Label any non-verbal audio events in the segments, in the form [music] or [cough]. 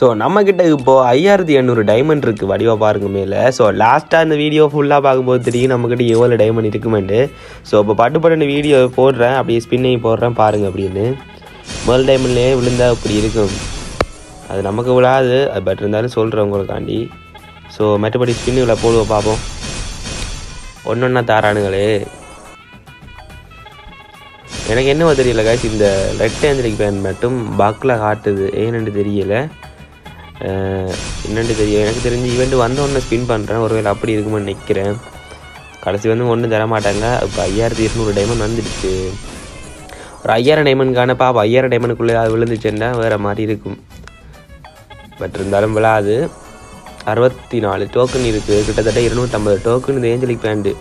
So நம்மக்கிட்ட இப்போது ஐயாயிரத்தி எண்ணூறு டைமண்ட் இருக்குது வடிவாக பாருங்க மேலே. ஸோ லாஸ்ட்டாக இந்த வீடியோ ஃபுல்லாக பார்க்கும்போது தெரியும் நம்மக்கிட்ட எவ்வளோ டைமண்ட் இருக்குமெண்டு ஸோ இப்போ பட்டு பட்டு வீடியோ போடுறேன். அப்படியே ஸ்பின்னையும் போடுறேன் பாருங்கள் அப்படின்னு. முதல் டைமண்ட்லேயே விழுந்தால் இப்படி இருக்கும். அது நமக்கு விழாது. அது பட் இருந்தாலும் சொல்கிறேன் உங்களுக்காண்டி. ஸோ மற்றபடி ஸ்பின் இவ்வளோ போடுவோம் பார்ப்போம். ஒன்று ஒன்றா தாரானுங்களே எனக்கு என்னவோ தெரியல காய்ச்சி இந்த ரெட் ரெக்டாங்கிளிக் பேன் மட்டும் பக்கில் காட்டுது. ஏன்னு தெரியலை. என்னென்னு தெரியும்? எனக்கு தெரிஞ்சு ஈவெண்ட் வந்த உடனே ஸ்பின் பண்ணுறேன் ஒருவேளை அப்படி இருக்குமான்னு நிற்கிறேன் கடைசி வந்து ஒன்றும் தர மாட்டாங்க. இப்போ ஐயாயிரத்தி இருநூறு டைமண்ட் வந்துடுச்சு. ஒரு ஐயாயிரம் டைமண்ட்கான பாப்பா ஐயாயிரம் டைமண்டுக்குள்ளே அது விழுந்துச்சுன்னா வேறு மாதிரி இருக்கும். பட் இருந்தாலும் விழாது. அறுபத்தி நாலு டோக்கன் இருக்குது கிட்டத்தட்ட இருநூற்றம்பது டோக்கன் இந்த angelic band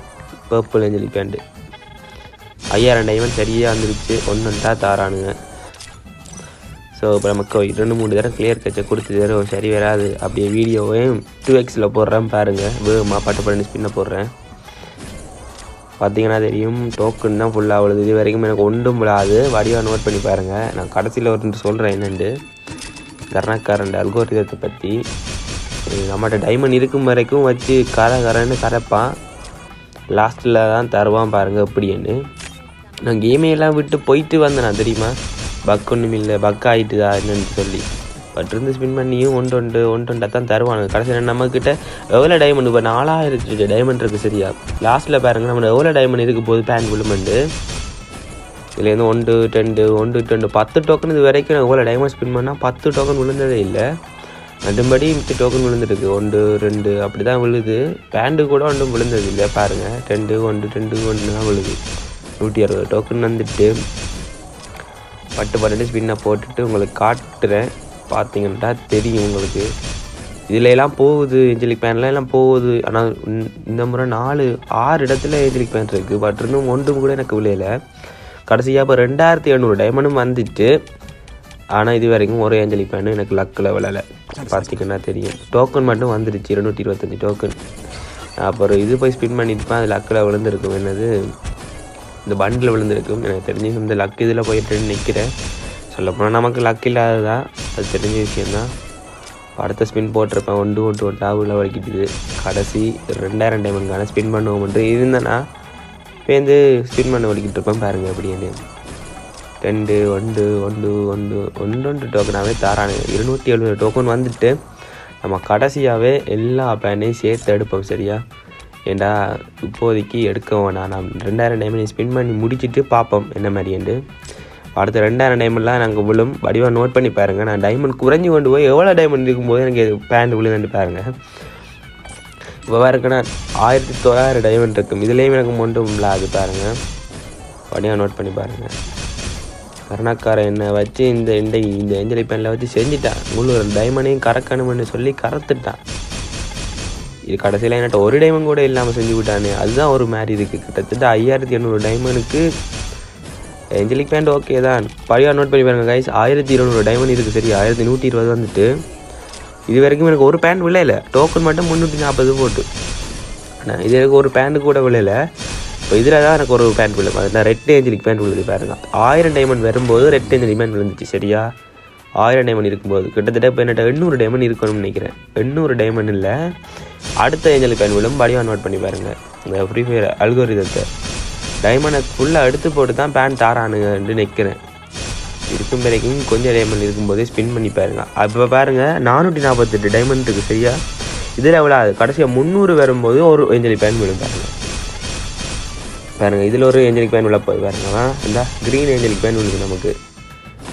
purple angelic band ஐயாயிரம் டைமண்ட் சரியாக வந்துருச்சு ஒன்றுண்டா தாரானுங்க. ஸோ இப்போ நமக்கு ரெண்டு மூணு தடவை கிளியர் கட்சை கொடுத்து தரும் சரி வராது அப்படியே வீடியோவையும் டூ எக்ஸில் போடுறேன் பாருங்கள் வேகமாக பட்டு பண்ணி ஸ்பின்னை போடுறேன். பார்த்தீங்கன்னா தெரியும் டோக்கன் தான் ஃபுல்லாக அவ்வளோ இது வரைக்கும் எனக்கு ஒன்றும் விழாது. வடிவாக நோட் பண்ணி பாருங்கள் நான் கடைசியில் ஒரு சொல்கிறேன் என்னென்று. கர்ணக்காரன் அல்கோரிதத்தை பற்றி நம்மகிட்ட டைமண்ட் இருக்கும் வரைக்கும் வச்சு கரை கரைன்னு கரைப்பான். லாஸ்ட்டில் தான் தருவான் பாருங்கள் எப்படின்னு. நான் கேமையெல்லாம் விட்டு போயிட்டு வந்தேன் நான் தெரியுமா? பக் ஒன்றும் இல்லை பக் ஆகிட்டுதா என்னன்னு சொல்லி. பட் இருந்து ஸ்பின் பண்ணியும் ஒன்று ஒன்று ஒன்று ஒன்றா தான் தருவானுங்க. கடைசியில் நம்மக்கிட்ட எவ்வளோ டைமண்ட் இப்போ நாலாயிரத்து டைமண்ட் இருக்குது சரியா? லாஸ்ட்டில் பாருங்கள் நம்ம எவ்வளோ டைமண்ட் இருக்க போகுது பேன் விழுமெண்டு இதுலேருந்து ஒன்று ரெண்டு ஒன்று ரெண்டு பத்து டோக்கன் இது வரைக்கும் நான் எவ்வளோ டைமண்ட் ஸ்பின் பண்ணால் பத்து டோக்கன் விழுந்ததே இல்லை. மற்றபடி மிச்ச டோக்கன் விழுந்துருக்கு. ஒன்று ரெண்டு அப்படி தான் விழுது. பேண்டு கூட ஒன்றும் விழுந்தது இல்லை பாருங்கள் ரெண்டு ஒன்று ரெண்டு ஒன்று தான் விழுது. நூற்றி அறுபது டோக்கன் வந்துட்டு பட்டு பட்டு ஸ்பின்னை போட்டுட்டு உங்களுக்கு காட்டுறேன். பார்த்தீங்கன்னா தெரியும் உங்களுக்கு. இதில் எல்லாம் போகுது ஏஞ்சலிக் பேன்லாம் எல்லாம் போகுது. ஆனால் இந்த முறை நாலு ஆறு இடத்துல ஏஞ்சலிக் பேன் இருக்குது பட் இன்னும் ஒன்றும் கூட எனக்கு விளையல. கடைசியாக இப்போ ரெண்டாயிரத்தி எழுநூறு டைமண்டும் வந்துட்டு ஆனால் இது வரைக்கும் ஒரு ஏஞ்சலிக் பேனு எனக்கு லக்கில் விளையலை. பார்த்திங்கன்னா தெரியும். டோக்கன் மட்டும் வந்துடுச்சு இருநூற்றி இருபத்தஞ்சி டோக்கன் அப்புறம் இது போய் ஸ்பின் பண்ணியிருப்பேன் அது லக்கில் விழுந்திருக்கும். என்னது? இந்த பண்டில் விழுந்திருக்கும். எனக்கு தெரிஞ்சு இந்த லக் இதில் போயிட்டு நிற்கிறேன் சொல்லப்போனால் நமக்கு லக் இல்லாததா? அது தெரிஞ்ச விஷயந்தான் அடுத்த ஸ்பின் போட்டிருப்பேன். ஒன்று ஒன்று ஒன்றா உள்ள வலிக்கிட்டுது கடைசி ரெண்டாயிரம் டைமண்ட்கான ஸ்பின் பண்ணுவோம்ட்டு இருந்தேன்னா பேர்ந்து ஸ்பின் பண்ண வலிக்கிட்டு இருப்பேன் பாருங்கள் அப்படின்னு ரெண்டு ஒன்று ஒன்று ஒன்று ஒன்று ஒன்று டோக்கனாகவே தாரானு இருநூற்றி எழுபது டோக்கன் வந்துட்டு நம்ம கடைசியாகவே எல்லா பேனையும் சேர்த்து எடுப்போம் சரியா? ஏண்டா இப்போதைக்கு எடுக்க வேணாம். நான் ரெண்டாயிரம் டைமண்ட் ஸ்பின் பண்ணி முடிச்சுட்டு பார்ப்போம் என்ன மாதிரின்ட்டு அடுத்த ரெண்டாயிரம் டைமண்ட்லாம் நாங்கள் விழும். வடிவாக நோட் பண்ணி பாருங்கள் நான் டைமண்ட் குறைஞ்சி கொண்டு போய் எவ்வளோ டைமண்ட் இருக்கும்போது எனக்கு பேண்ட் விழுதுன்னு பாருங்கள் இப்போ இருக்குன்னா ஆயிரத்தி தொள்ளாயிரம் டைமண்ட் இருக்கும். இதுலேயும் எனக்கு மொண்டும் அது பாருங்கள் வடிவாக நோட் பண்ணி பாருங்கள் கருணாக்காரன் என்னை வச்சு இந்த இந்த இந்த ஏஞ்சலி பேனில் வச்சு செஞ்சுட்டான். உங்களுக்கு டைமண்டையும் கறக்கணும்னு சொல்லி கறத்துட்டான். இது கடைசியில் என்கிட்ட ஒரு டைமண்ட் கூட இல்லாமல் செஞ்சு விட்டானே. அதுதான் ஒரு மாதிரி இருக்குது கிட்டத்தட்ட ஐயாயிரத்தி எண்ணூறு டைமண்டுக்கு ஏஞ்சலிக் பேண்ட் ஓகே தான். பழைய நோட் பண்ணி பாருங்க கைஸ் ஆயிரத்தி இருநூறு டைமண்ட் இருக்குது சரி. ஆயிரத்தி நூற்றி இருபது வந்துட்டு. இது வரைக்கும் எனக்கு ஒரு பேண்ட் விளையல. டோக்கன் மட்டும் முந்நூற்றி நாற்பது போட்டு. ஆனால் இது எனக்கு ஒரு பேண்ட் கூட விளையல. இப்போ இதில் தான் எனக்கு ஒரு பேண்ட் விழுது. அதுதான் ரெட் ஏஞ்சலிக் பேண்ட் விழுது பாருங்க. ஆயிரம் டைமண்ட் வரும்போது ரெட் ஏஞ்சலிக் பேண்ட் விழுந்துச்சு சரியா? ஆயிரம் டைமண்ட் இருக்கும்போது கிட்டத்தட்ட இப்போ என்னட்ட எண்ணூறு டைமண்ட் இருக்கணும்னு நினைக்கிறேன். எண்ணூறு டைமண்ட் இல்லை அடுத்த ஏஞ்சல் பேண்ட் விழும் படிவாக நோட் பண்ணி பாருங்கள் இந்த ஃப்ரீ ஃபயர் அல்கோரிதத்தை டைமண்டை ஃபுல்லாக எடுத்து போட்டு தான் பேண்ட் தாரானுங்கன்னு நிற்கிறேன் இருக்கும் வரைக்கும் கொஞ்சம் டைமண்ட் இருக்கும்போதே ஸ்பின் பண்ணி பாருங்க. அப்போ பாருங்கள் நானூற்றி நாற்பத்தெட்டு டைமண்ட் இருக்குது சரியா? இதில் எவ்வளோ கடைசியாக முந்நூறு வரும்போது ஒரு ஏஞ்சலி பேன் விழும் பாருங்கள் பாருங்க இதில் ஒரு ஏஞ்சலிக் பேன் விழா போய் பாருங்களா இந்த க்ரீன் ஏஞ்சலிக் பேன் விழுது நமக்கு.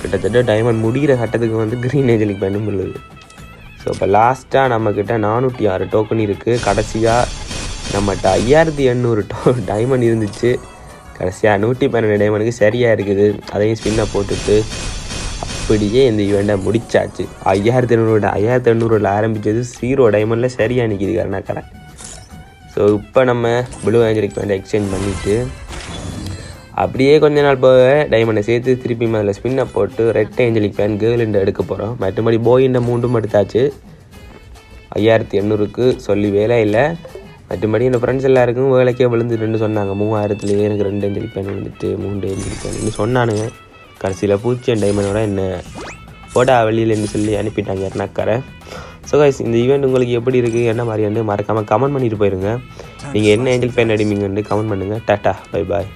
கிட்டத்தட்ட டைமண்ட் முடிகிற கட்டத்துக்கு வந்து க்ரீன் ஏஞ்சலிக் பேனும் விழுது ஸோ இப்போ லாஸ்ட்டாக நம்மக்கிட்ட நானூற்றி ஆறு டோக்கன் இருக்குது கடைசியாக நம்மகிட்ட ஐயாயிரத்தி எண்ணூறு டோ டைமண்ட் [laughs] இருந்துச்சு. கடைசியாக நூற்றி பன்னெண்டு டைமண்டுக்கு சரியாக இருக்குது. அதையும் ஸ்பின்னை போட்டுட்டு அப்படியே இந்த ஈவெண்ட்டை முடிச்சாச்சு. ஐயாயிரத்தி எண்ணூறு ஐயாயிரத்தி எண்ணூறில் ஆரம்பித்தது ஜீரோ டைமண்டில் சரியாக நிற்கிது கருணாக்கரன். ஸோ இப்போ நம்ம ப்ளூ ஏஞ்சலிக் பேண்ட் எக்ஸ்சேஞ்ச் பண்ணிவிட்டு அப்படியே கொஞ்ச நாள் போக டைமண்டை சேர்த்து திருப்பி அதில் ஸ்பின்னை போட்டு ரெட் ஏஞ்சலிக் பேன் கேர்ள் எடுக்க போகிறோம் மற்றபடி போயின்ற மூண்டும் எடுத்தாச்சு. ஐயாயிரத்தி எண்ணூறுக்கு சொல்லி வேலை இல்லை. மற்றபடி என் ஃப்ரெண்ட்ஸ் எல்லாருக்கும் வேலைக்கே விழுந்துட்டுன்னு சொன்னாங்க. மூவாயிரத்துலேயே எனக்கு ரெண்டு ஏஞ்சலிக் பேன் விழுந்துட்டு மூணு ஏஞ்சலிக் பேன் சொன்னானுங்க. கடைசியில் பூச்சியன் டைமண்டோட என்ன போடா வெளியிலன்னு சொல்லி அனுப்பிட்டாங்க எர்னாக்காரை ஸோ கைஸ் இந்த ஈவெண்ட் உங்களுக்கு எப்படி இருக்குது என்ன மாதிரியான்னு மறக்காமல் கமெண்ட் பண்ணிட்டு போயிருங்க. நீங்கள் என்ன ஏஞ்சல் பேன் அடிமீங்கன்னு கமெண்ட் பண்ணுங்கள் டாட்டா பை பாய்